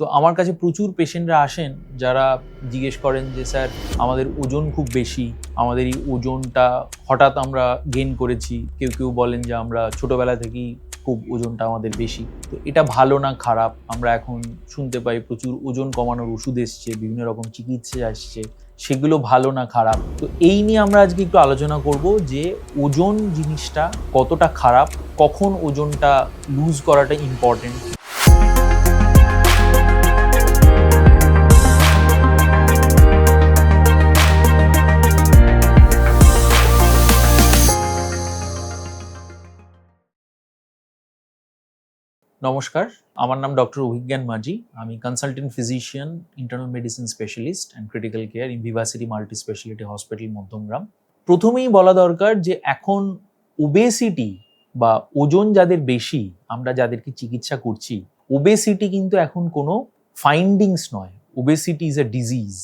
তো আমার কাছে প্রচুর পেশেন্টরা আসেন যারা জিজ্ঞেস করেন যে, স্যার, আমাদের ওজন খুব বেশি, আমাদের এই ওজনটা হঠাৎ আমরা গেইন করেছি। কেউ কেউ বলেন যে, আমরা ছোটবেলা থেকেই খুব ওজনটা আমাদের বেশি। তো এটা ভালো না খারাপ, আমরা এখন শুনতে পাই প্রচুর ওজন কমানোর ওষুধ এসছে, বিভিন্ন রকম চিকিৎসা আসছে, সেগুলো ভালো না খারাপ। তো এই নিয়ে আমরা আজকে একটু আলোচনা করব যে, ওজন জিনিসটা কতটা খারাপ, কখন ওজনটা লুজ করাটা ইম্পর্টেন্ট নমস্কার, আমার নাম ডক্টর অভিজ্ঞান মাঝি। আমি consultant physician internal medicine specialist and critical care in Vivacity multi speciality hospital Madhyamgram প্রথমেই বলা দরকার যে, এখন ওবেসিটি বা ওজন যাদের বেশি, আমরা যাদেরকে চিকিৎসা করছি ওবেসিটি কিন্তু এখন কোনো ফাইন্ডিংস নয়। ওবেসিটি ইজ এ ডিজিজ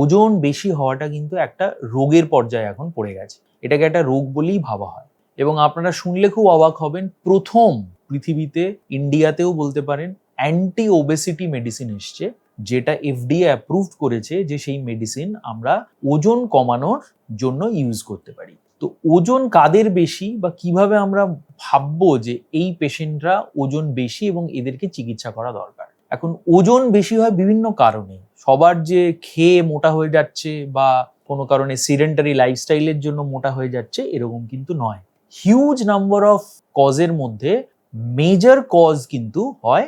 ওজন বেশি হওয়াটা কিন্তু একটা রোগের পর্যায়ে এখন পড়ে গেছে। এটাকে একটা রোগ বলেই ভাবা হয়। এবং আপনারা শুনলে খুব অবাক হবেন, প্রথম পৃথিবীতে ইন্ডিয়াতেও বলতে পারেন অ্যান্টি ওবেসিটি মেডিসিন এসছে, যেটা এফডিএ অ্যাপ্রুভড করেছে যে সেই মেডিসিন আমরা ওজন কমানোর জন্য ইউজ করতে পারি। তো ওজন কাদের বেশি বা কীভাবে আমরা ভাববো যে এই পেশেন্টরা ওজন বেশি এবং এদেরকে চিকিৎসা করা দরকার? এখন ওজন বেশি হয় বিভিন্ন কারণে। সবার যে খেয়ে মোটা হয়ে যাচ্ছে বা কোনো কারণে সিডেন্টারি লাইফস্টাইলের জন্য মোটা হয়ে যাচ্ছে, এরকম কিন্তু নয়। হিউজ নাম্বার অফ কজের মধ্যে মেজর কজ কিন্তু হয়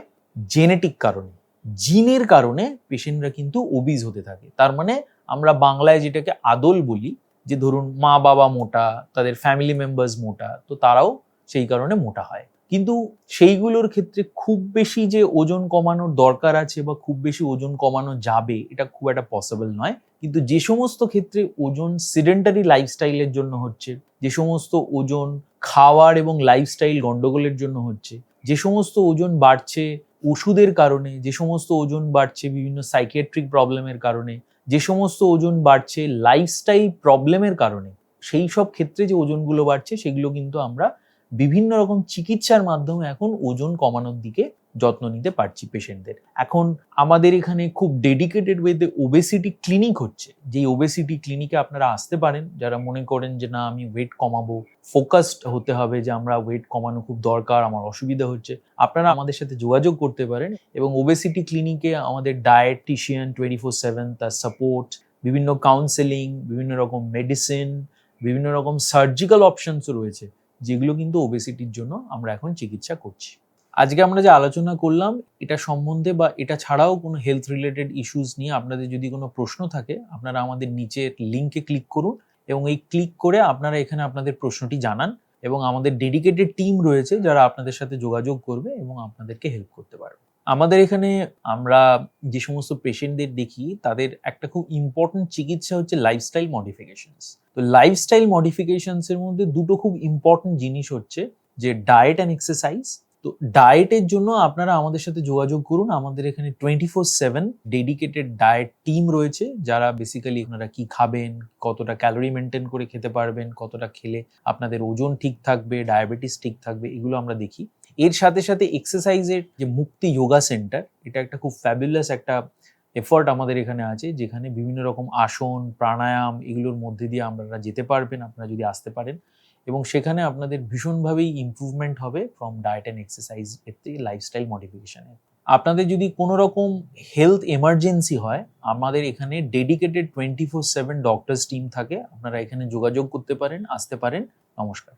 জেনেটিক কারণে। জিনের কারণে পেশেন্টরা কিন্তু ওবিজ হতে থাকে। তার মানে আমরা বাংলায় যেটাকে আদল বলি, যে ধরুন মা বাবা মোটা, তাদের ফ্যামিলি মেম্বার্স মোটা, তো তারাও সেই কারণে মোটা হয়। কিন্তু সেইগুলোর ক্ষেত্রে খুব বেশি যে ওজন কমানোর দরকার আছে বা খুব বেশি ওজন কমানো যাবে, এটা খুব একটা পসিবল নয়। কিন্তু যে সমস্ত ক্ষেত্রে ওজন সিডেন্টারি লাইফস্টাইলের জন্য হচ্ছে, যে সমস্ত ওজন খাওয়ার এবং লাইফস্টাইল গন্ডগোলের জন্য হচ্ছে, যে সমস্ত ওজন বাড়ছে ওষুধের কারণে, যে সমস্ত ওজন বাড়ছে বিভিন্ন সাইকিয়াট্রিক প্রবলেমের কারণে, যে সমস্ত ওজন বাড়ছে লাইফস্টাইল প্রবলেমের কারণে, সেই সব ক্ষেত্রে যে ওজনগুলো বাড়ছে, সেগুলো কিন্তু আমরা বিভিন্ন রকম চিকিৎসার মাধ্যমে এখন ওজন কমানোর দিকে যত্ন নিতে পারছি পেশেন্টদের। এখন আমাদের এখানে খুব ডেডিকেটেড ওয়েতে ওবেসিটি ক্লিনিক হচ্ছে। যেই ওবেসিটি ক্লিনিকে আপনারা আসতে পারেন, যারা মনে করেন যে, না, আমি ওয়েট কমাবো। ফোকাসড হতে হবে যে, আমরা ওয়েট কমানো খুব দরকার, আমার অসুবিধা হচ্ছে। আপনারা আমাদের সাথে যোগাযোগ করতে পারেন এবং ওবেসিটি ক্লিনিকে আমাদের ডায়েটিশিয়ান টোয়েন্টি ফোর সেভেন তার সাপোর্ট বিভিন্ন কাউন্সেলিং বিভিন্ন রকম মেডিসিন বিভিন্ন রকম সার্জিক্যাল অপশনসও রয়েছে। যেগুলো কিন্তু ওবেসিটির জন্য আমরা এখন চিকিৎসা করছি। আজকে আমরা যে আলোচনা করলাম, এটা সম্বন্ধে বা এটা ছাড়াও কোনো হেলথ রিলেটেড ইস্যুস নিয়ে আপনাদের যদি কোনো প্রশ্ন থাকে, আপনারা আমাদের নিচের লিঙ্কে ক্লিক করুন এবং এই ক্লিক করে আপনারা এখানে আপনাদের প্রশ্নটি জানান এবং আমাদের ডেডিকেটেড টিম রয়েছে যারা আপনাদের সাথে যোগাযোগ করবে এবং আপনাদেরকে হেল্প করতে পারবে। আমাদের এখানে আমরা যে সমস্ত পেশেন্টদের দেখি, তাদের একটা খুব ইম্পর্টেন্ট চিকিৎসা হচ্ছে লাইফস্টাইল মডিফিকেশনস তো লাইফস্টাইল মডিফিকেশনসের মধ্যে দুটো খুব ইম্পর্টেন্ট জিনিস হচ্ছে, যে ডায়েট অ্যান্ড এক্সারসাইজ তো ডায়েটের জন্য আপনারা আমাদের সাথে যোগাযোগ করুন। আমাদের এখানে twenty four seven dedicated diet team রয়েছে, যারা বেসিক্যালি আপনারা কি খাবেন, কতটা ক্যালোরি মেনটেন করে খেতে পারবেন, কতটা খেলে আপনাদের ওজন ঠিক থাকবে ডায়াবেটিস ঠিক থাকবে, এগুলো আমরা দেখি। এর সাথে সাথে এক্সারসাইজের যে মুক্তি যোগা সেন্টার এটা একটা খুব ফ্যাবুলাস একটা এফর্ট আমাদের এখানে আছে, যেখানে বিভিন্ন রকম আসন, প্রাণায়াম এগুলোর মধ্যে দিয়ে আপনারা যেতে পারবেন, আপনারা যদি আসতে পারেন। এবং সেখানে আপনাদের ভীষণভাবেই ইমপ্রুভমেন্ট হবে ফ্রম ডায়েট অ্যান্ড এক্সারসাইজ এর থেকে লাইফস্টাইল মডিফিকেশানে আপনাদের যদি কোনো রকম হেলথ এমার্জেন্সি হয়, আমাদের এখানে dedicated twenty four seven doctors team থাকে, আপনারা এখানে যোগাযোগ করতে পারেন, আসতে পারেন। নমস্কার।